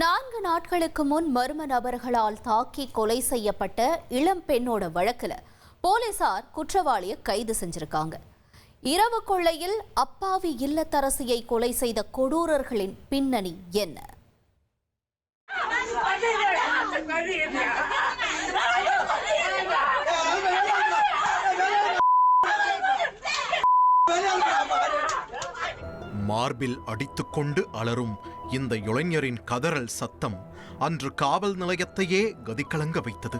நான்கு நாட்களுக்கு முன் மர்ம நபர்களால் தாக்கி கொலை செய்யப்பட்ட இளம் பெண்ணோட வழக்கில் போலீசார் குற்றவாளியை கைது செஞ்சிருக்காங்க. இரவு கொள்ளையில் அப்பாவி இல்லத்தரசியை கொலை செய்த கொடூரர்களின் பின்னணி என்ன? மார்பில் அடித்துக்கொண்டு அலரும் இந்த இளைஞரின் கதறல் சத்தம் அன்று காவல் நிலையத்தையே கதிகலங்க வைத்தது.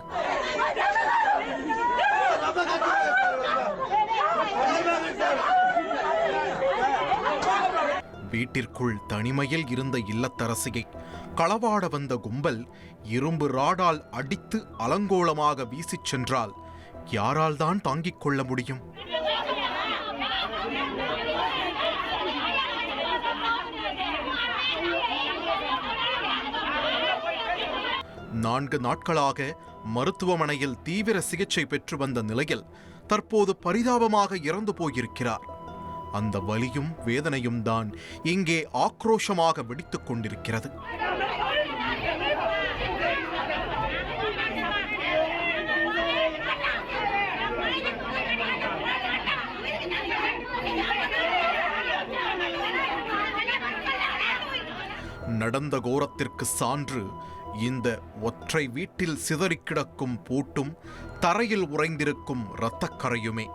வீட்டிற்குள் தனிமையில் இருந்த இல்லத்தரசியை களவாட வந்த கும்பல் இரும்பு ராடால் அடித்து அலங்கோலமாக வீசிச் சென்றால் யாரால் தான் தாங்கிக் கொள்ள முடியும்? நான்கு நாட்களாக மருத்துவமனையில் தீவிர சிகிச்சை பெற்று வந்த நிலையில் தற்போது பரிதாபமாக இறந்து போயிருக்கிறார். அந்த வலியும் வேதனையும் தான் இங்கே ஆக்ரோஷமாக வெடித்துக் கொண்டிருக்கிறது. நடந்த கோரத்திற்கு சான்று இந்த ஒற்றை வீட்டில் சிதறிக் கிடக்கும் பூட்டும் தரையில் உறைந்திருக்கும் இரத்தக்கரையுமே.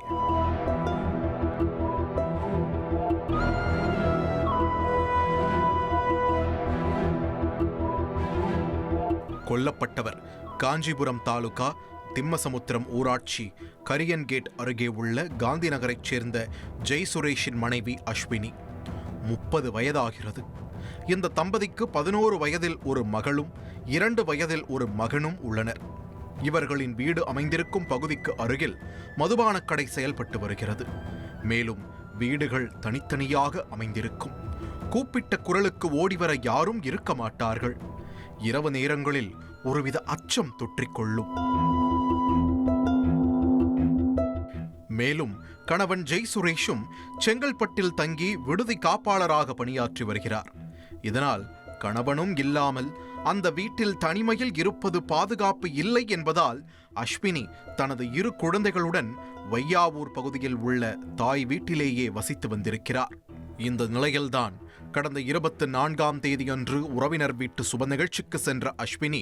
கொல்லப்பட்டவர் காஞ்சிபுரம் தாலுகா திம்மசமுத்திரம் ஊராட்சி கரியன் கேட் அருகே உள்ள காந்தி நகரைச் சேர்ந்த ஜெய் சுரேஷின் மனைவி அஸ்வினி. முப்பது வயதாகிறது. இந்த தம்பதிக்கு பதினோரு வயதில் ஒரு மகளும் இரண்டு வயதில் ஒரு மகனும் உள்ளனர். இவர்களின் வீடு அமைந்திருக்கும் பகுதிக்கு அருகில் மதுபானக் கடை செயல்பட்டு வருகிறது. மேலும் வீடுகள் தனித்தனியாக அமைந்திருக்கும். கூப்பிட்ட குரலுக்கு ஓடிவர யாரும் இருக்க மாட்டார்கள். இரவு நேரங்களில் ஒருவித அச்சம் தொற்றிக்கொள்ளும். மேலும் கணவன் ஜெய் சுரேஷும் செங்கல்பட்டில் தங்கி விடுதி காப்பாளராக பணியாற்றி வருகிறார். இதனால் கணவனும் இல்லாமல் அந்த வீட்டில் தனிமையில் இருப்பது பாதுகாப்பு இல்லை என்பதால் அஸ்வினி தனது இரு குழந்தைகளுடன் வையாவூர் பகுதியில் உள்ள தாய் வீட்டிலேயே வசித்து வந்திருக்கிறார். இந்த நிலையில்தான் கடந்த இருபத்து நான்காம் தேதியன்று உறவினர் வீட்டு சுப நிகழ்ச்சிக்கு சென்ற அஸ்வினி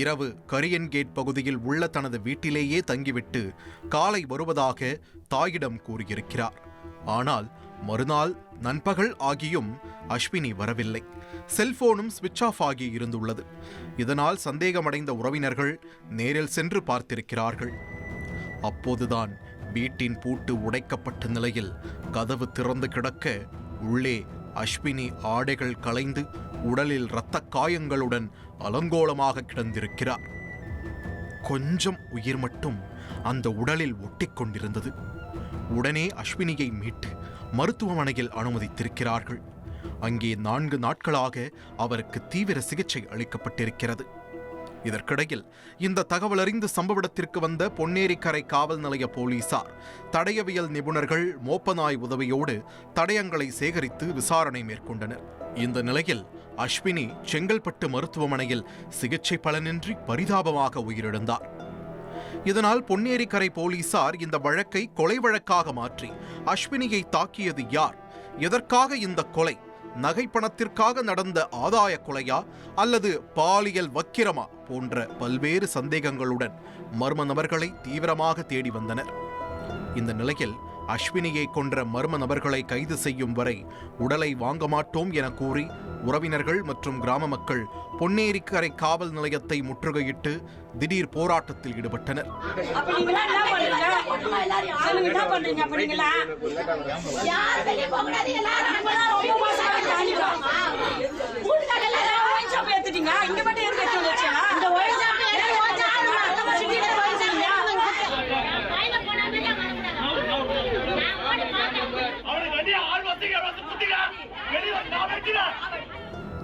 இரவு கரியன் கேட் பகுதியில் உள்ள தனது வீட்டிலேயே தங்கிவிட்டு காலை வருவதாக தாயிடம் கூறியிருக்கிறார். ஆனால் மறுநாள் நண்பகல் ஆகியும் அஸ்வினி வரவில்லை. செல்போனும் சுவிட்ச் ஆஃப் ஆகி இருந்துள்ளது. இதனால் சந்தேகமடைந்த உறவினர்கள் நேரில் சென்று பார்த்திருக்கிறார்கள். அப்போதுதான் வீட்டின் பூட்டு உடைக்கப்பட்ட நிலையில் கதவு திறந்து கிடக்க உள்ளே அஸ்வினி ஆடைகள் களைந்து உடலில் இரத்த காயங்களுடன் அலங்கோலமாக கிடந்திருக்கிறார். கொஞ்சம் உயிர் மட்டும் அந்த உடலில் ஒட்டிக்கொண்டிருந்தது உடனே அஸ்வினியை மீட்டு மருத்துவமனையில் அனுமதித்திருக்கிறார்கள். அங்கே நான்கு நாட்களாக அவருக்கு தீவிர சிகிச்சை அளிக்கப்பட்டிருக்கிறது. இதற்கிடையில் இந்த தகவல் அறிந்து சம்பவ இடத்திற்கு வந்த பொன்னேரிக்கரை காவல் நிலைய போலீசார் தடயவியல் நிபுணர்கள் மோப்பநாய் உதவியோடு தடயங்களை சேகரித்து விசாரணை மேற்கொண்டனர். இந்த நிலையில் அஸ்வினி செங்கல்பட்டு மருத்துவமனையில் சிகிச்சை பலனின்றி பரிதாபமாக உயிரிழந்தார். இதனால் பொன்னேரிக்கரை போலீசார் இந்த வழக்கை கொலை வழக்காக மாற்றி அஸ்வினியை தாக்கியது யார்? எதற்காக இந்த கொலை? நகை பணத்திற்காக நடந்த ஆதாய கொலையா? அல்லது பாலியல் வக்கிரமா? போன்ற பல்வேறு சந்தேகங்களுடன் மர்ம நபர்களை தீவிரமாக தேடி வந்தனர். இந்த நிலையில் அஸ்வினியை கொன்ற மர்ம நபர்களை கைது செய்யும் வரை உடலை வாங்க மாட்டோம் என கூறி உறவினர்கள் மற்றும் கிராம மக்கள் பொன்னேரிக்கரை காவல் நிலையத்தை முற்றுகையிட்டு திடீர் போராட்டத்தில் ஈடுபட்டனர். அப்ப நீங்களா?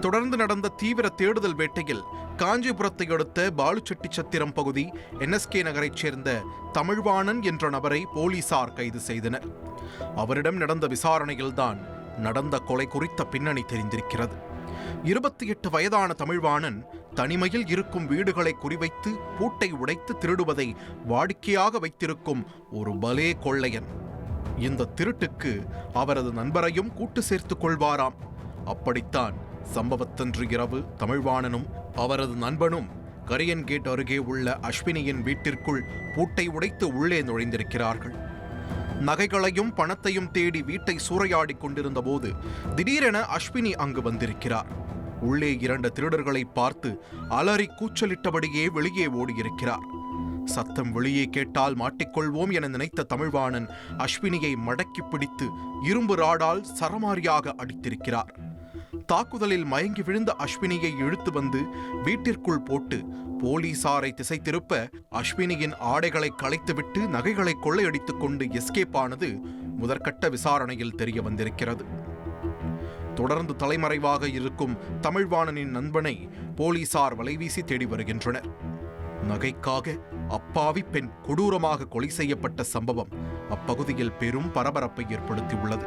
தொடர்ந்து நடந்த தீவிர தேடுதல் வேட்டையில் காஞ்சிபுரத்தை அடுத்த பாலுச்செட்டிச்சத்திரம் பகுதி என்எஸ்கே நகரைச் சேர்ந்த தமிழ்வாணன் என்ற நபரை போலீசார் கைது செய்தனர். அவரிடம் நடந்த விசாரணையில்தான் நடந்த கொலை குறித்த பின்னணி தெரிந்திருக்கிறது. இருபத்தி எட்டு வயதான தமிழ்வாணன் தனிமையில் இருக்கும் வீடுகளை குறிவைத்து பூட்டை உடைத்து திருடுவதை வாடிக்கையாக வைத்திருக்கும் ஒரு பலே கொள்ளையன். இந்த திருட்டுக்கு அவரது நண்பரையும் கூட்டு சேர்த்துக் கொள்வாராம். அப்படித்தான் சம்பவத்தன்று இரவு தமிழ்வாணனும் அவரது நண்பனும் கரியன் கேட் அருகே உள்ள அஸ்வினியின் வீட்டிற்குள் பூட்டை உடைத்து உள்ளே நுழைந்திருக்கிறார்கள். நகைகளையும் பணத்தையும் தேடி வீட்டை சூறையாடி கொண்டிருந்த போது திடீரென அஸ்வினி அங்கு வந்திருக்கிறார். உள்ளே இரண்டு திருடர்களை பார்த்து அலறி கூச்சலிட்டபடியே வெளியே ஓடியிருக்கிறார். சத்தம் வெளியே கேட்டால் மாட்டிக்கொள்வோம் என நினைத்த தமிழ்வாணன் அஸ்வினியை மடக்கி பிடித்து இரும்பு ராடால் சரமாரியாக அடித்திருக்கிறார். தாக்குதலில் மயங்கி விழுந்த அஸ்வினியை இழுத்து வந்து வீட்டிற்குள் போட்டு போலீசாரை திசை திருப்ப அஸ்வினியின் ஆடைகளை களைத்துவிட்டு நகைகளை கொள்ளையடித்துக் கொண்டு எஸ்கேப் ஆனது முதற்கட்ட விசாரணையில் தெரிய வந்திருக்கிறது. தொடர்ந்து தலைமறைவாக இருக்கும் தமிழ்வாணனின் நண்பனை போலீசார் வலைவீசி தேடி வருகின்றனர். நகைக்காக அப்பாவி பெண் கொடூரமாக கொலை செய்யப்பட்ட சம்பவம் அப்பகுதியில் பெரும் பரபரப்பை ஏற்படுத்தியுள்ளது.